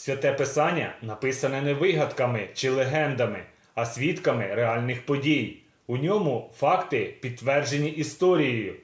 Святе Писання написане не вигадками чи легендами, а свідками реальних подій. У ньому факти підтверджені історією.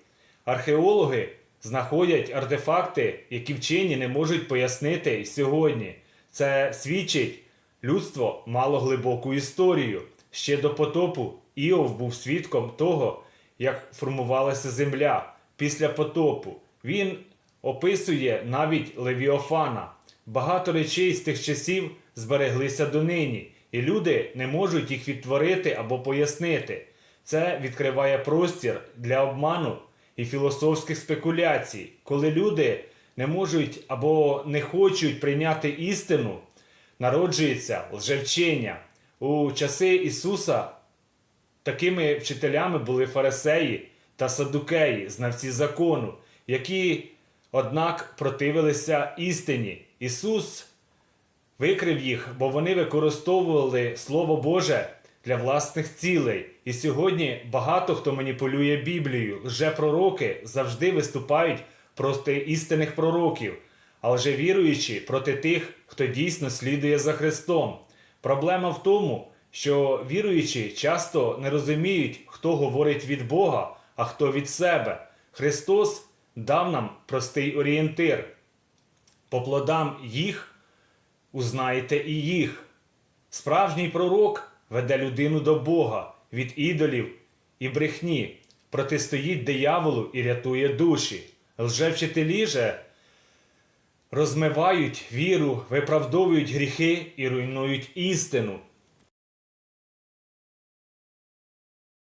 Археологи знаходять артефакти, які вчені не можуть пояснити сьогодні. Це свідчить, людство мало глибоку історію. Ще до потопу Іов був свідком того, як формувалася земля після потопу. Він описує навіть Левіофана. Багато речей з тих часів збереглися донині, і люди не можуть їх відтворити або пояснити. Це відкриває простір для обману і філософських спекуляцій, коли люди не можуть або не хочуть прийняти істину, народжується лжевчення. У часи Ісуса Такими вчителями були фарисеї та садукеї, знавці закону, які, однак, противилися істині. Ісус викрив їх, бо вони використовували Слово Боже для власних цілей. І сьогодні багато хто маніпулює Біблією. Лжепророки завжди виступають проти істинних пророків, а лжевіруючі проти тих, хто дійсно слідує за Христом. Проблема в тому, що віруючі часто не розуміють, хто говорить від Бога, а хто від себе. Христос дав нам простий орієнтир. По плодам їх узнаєте і їх. Справжній пророк веде людину до Бога від ідолів і брехні, протистоїть дияволу і рятує душі. Лжевчителі же розмивають віру, виправдовують гріхи і руйнують істину.